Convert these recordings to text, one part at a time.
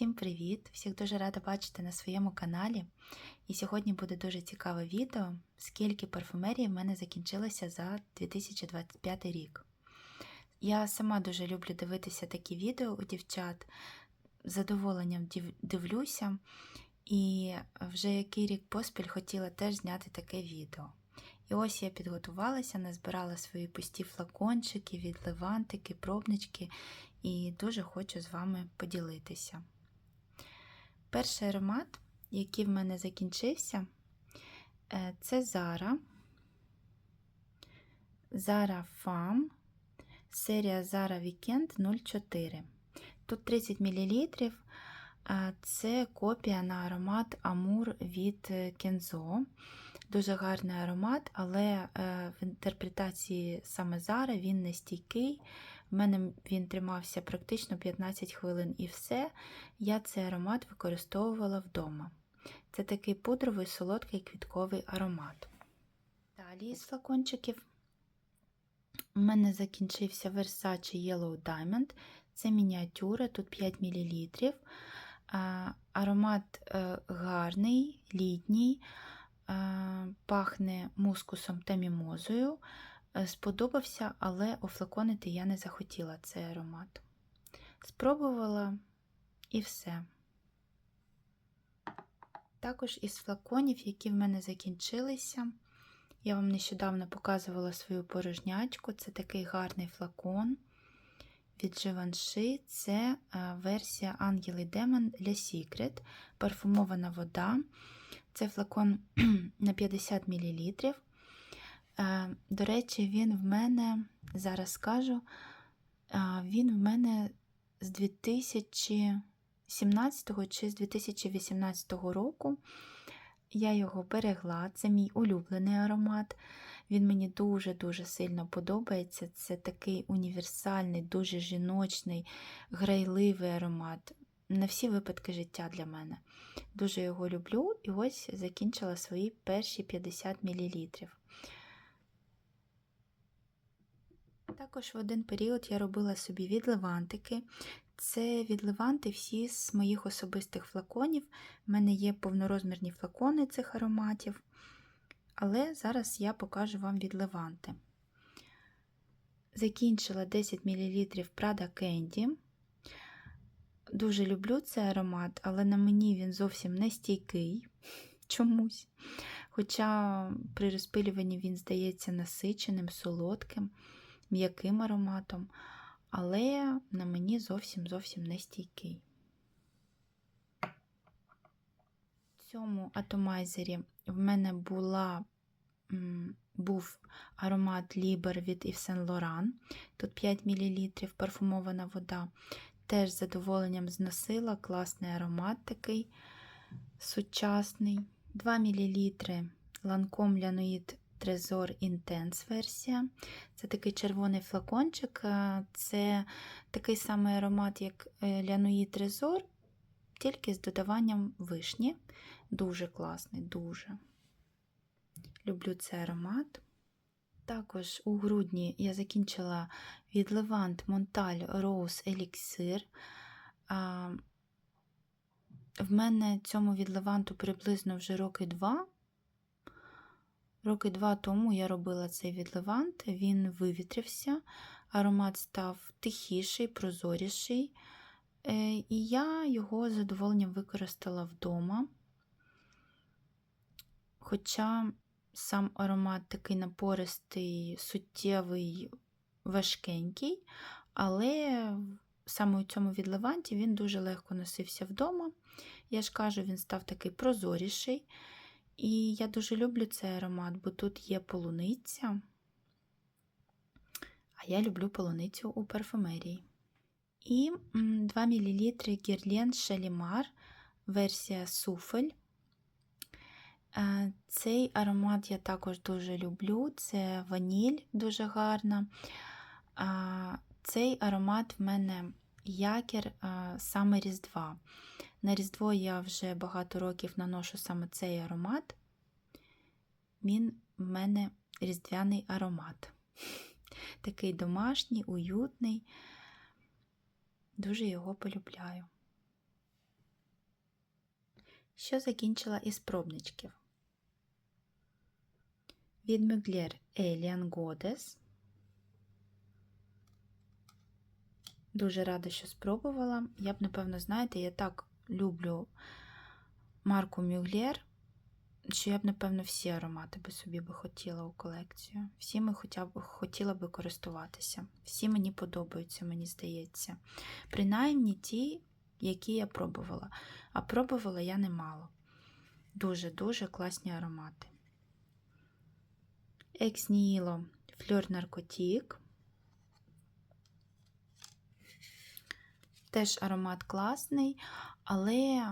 Всім привіт! Всіх дуже рада бачити на своєму каналі. І сьогодні буде дуже цікаве відео, скільки парфумерії в мене закінчилося за 2025 рік. Я сама дуже люблю дивитися такі відео у дівчат, з задоволенням дивлюся, і вже який рік поспіль хотіла теж зняти таке відео. І ось я підготувалася, назбирала свої пусті флакончики, відливантики, пробнички і дуже хочу з вами поділитися. Перший аромат, який в мене закінчився, е, це Zara. Zara Femme, серія Zara Weekend 04. Тут 30 мл. Це копія на аромат Амур від Kenzo. Дуже гарний аромат, але е, в інтерпретації саме Zara він не стійкий. В мене він тримався практично 15 хвилин і все. Я цей аромат використовувала вдома. Це такий пудровий солодкий квітковий аромат. Далі з флакончиків у мене закінчився Versace Yellow Diamond. Це мініатюра, тут 5 мл. Аромат е, гарний, літній, пахне мускусом та мімозою. Е, Сподобався, але офлаконити я не захотіла цей аромат. Спробувала і все. Також із флаконів, які в мене закінчилися, я вам нещодавно показувала свою порожнячку. Це такий гарний флакон від Givenchy. Це е, версія Ангел і Демон для Secret, парфумована вода. Це флакон на 50 мл. До речі, він в мене, зараз скажу, він в мене з 2017 чи з 2018 року. Я його берегла, це мій улюблений аромат. Він мені дуже-дуже сильно подобається. Це такий універсальний, дуже жіночний, грайливий аромат. На всі випадки життя для мене. Дуже його люблю і ось закінчила свої перші 50 мл. Також в один період я робила собі відливантики. Це відливанти всі з моїх особистих флаконів. У мене є повнорозмірні флакони цих ароматів. Але зараз я покажу вам відливанти. Закінчила 10 мл Prada Candy. Дуже люблю цей аромат, але на мені він зовсім не стійкий чомусь. Хоча при розпилюванні він здається насиченим, солодким м'яким ароматом, але на мені зовсім зовсім не стійкий. В цьому атомайзері в мене була, був аромат Liber від Saint Laurent. Тут 5 мл парфумована вода. Теж з задоволенням зносила класний аромат такий сучасний. 2 мл Lancome Lanoid Trezor Intense версія. Це такий червоний флакончик. Це такий самий аромат, як Лянуї Трезор, тільки з додаванням вишні. Дуже класний, дуже. Люблю цей аромат. Також у грудні я закінчила від Levant Montal Rose Elixir. В мене цьому від Леванту приблизно вже роки два. Роки два тому я робила цей відливант, він вивітрився, аромат став тихіший, прозоріший, е, і я його з задоволенням використала вдома. Хоча сам аромат такий напористий, суттєвий, важкенький, але саме у цьому відливанті він дуже легко носився вдома. Я ж кажу, він став такий прозоріший. І я дуже люблю цей аромат, бо тут є полуниця, а я люблю полуницю у парфумерії. І 2 мл Гірлен Шалімар, версія суфель. Е, цей аромат я також дуже люблю, це ваніль дуже гарна. Цей аромат в мене якір саме Різдва. На Різдво я вже багато років наношу саме цей аромат. Він в мене різдвяний аромат. Такий домашній, уютний, дуже його полюбляю. Що закінчила із пробничків? Від Mugler Alien Goddess. Дуже рада, що спробувала. Я б, напевно, знаєте, я так люблю марку Mugler, що я б, напевно, всі аромати би собі би хотіла у колекцію. Всі ми хоча б хотіла би користуватися. Всі мені подобаються, мені здається. Принаймні ті, які я пробувала. А пробувала я немало. Дуже-дуже класні аромати. Екс Ніло Фльор Наркотік. Теж аромат класний, але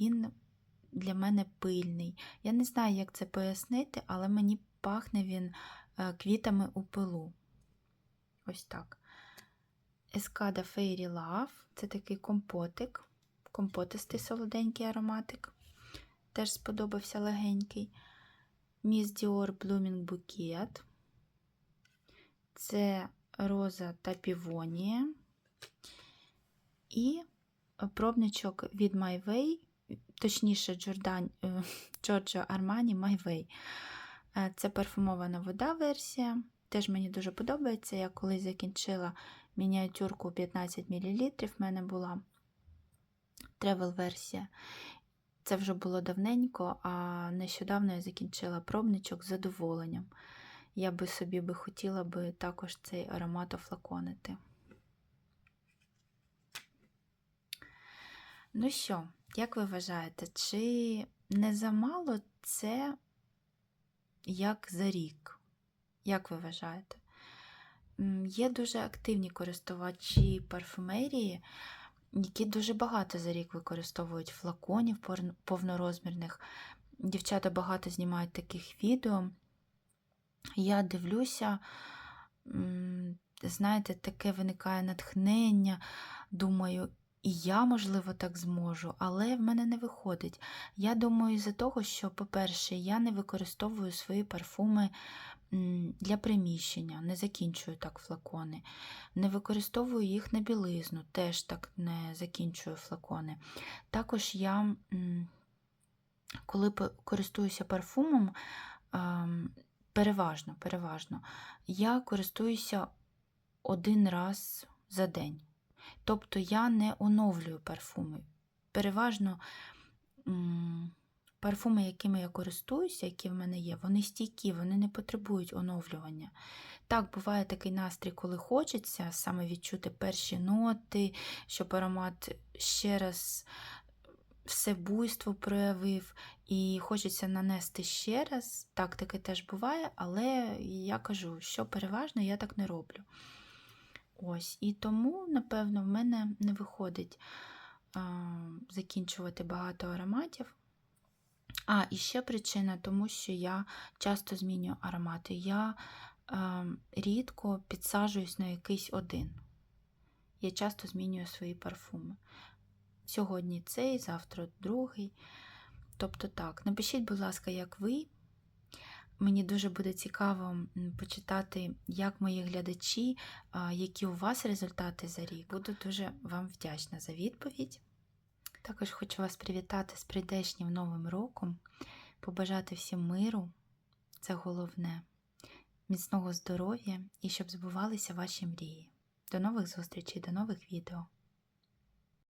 він для мене пильний. Я не знаю, як це пояснити, але мені пахне він е, квітами у пилу. Ось так. Ескада Fairy Love це такий компотик, компотистий солоденький ароматик. Теж сподобався легенький. Miss Dior Blooming Bouquet. Це роза та півонія. І пробничок від MyWay, точніше, Джордан, Giorgio Armani My Way. Е, Це парфумована вода версія. Теж мені дуже подобається. Я колись закінчила мініатюрку 15 мл. В мене була тревел-версія. Це вже було давненько, а нещодавно я закінчила пробничок з задоволенням. Я би собі би хотіла би також цей аромат офлаконити. Ну що, як ви вважаєте, чи не замало це як за рік? Як ви вважаєте? Є дуже активні користувачі парфумерії, які дуже багато за рік використовують флаконів повнорозмірних. Дівчата багато знімають таких відео. Я дивлюся, знаєте, таке виникає натхнення. Думаю, і я, можливо, так зможу, але в мене не виходить. Я думаю, із-за того, що, по-перше, я не використовую свої парфуми для приміщення, не закінчую так флакони, не використовую їх на білизну, теж так не закінчую флакони. Також я, коли користуюся парфумом, ем, переважно, переважно, я користуюся один раз за день. Тобто я не оновлюю парфуми. Переважно парфуми, якими я користуюся, які в мене є, вони стійкі, вони не потребують оновлювання. Так, буває такий настрій, коли хочеться саме відчути перші ноти, щоб аромат ще раз все буйство проявив, і хочеться нанести ще раз. Так, таке теж буває, але я кажу, що переважно я так не роблю. Ось, і тому, напевно, в мене не виходить а, закінчувати багато ароматів. А, і ще причина, тому що я часто змінюю аромати. Я а, рідко підсаджуюсь на якийсь один. Я часто змінюю свої парфуми. Сьогодні цей, завтра другий. Тобто так, напишіть, будь ласка, як ви. Мені дуже буде цікаво почитати, як мої глядачі, які у вас результати за рік. Буду дуже вам вдячна за відповідь. Також хочу вас привітати з прийдешнім новим роком, побажати всім миру, це головне, міцного здоров'я і щоб збувалися ваші мрії. До нових зустрічей, до нових відео.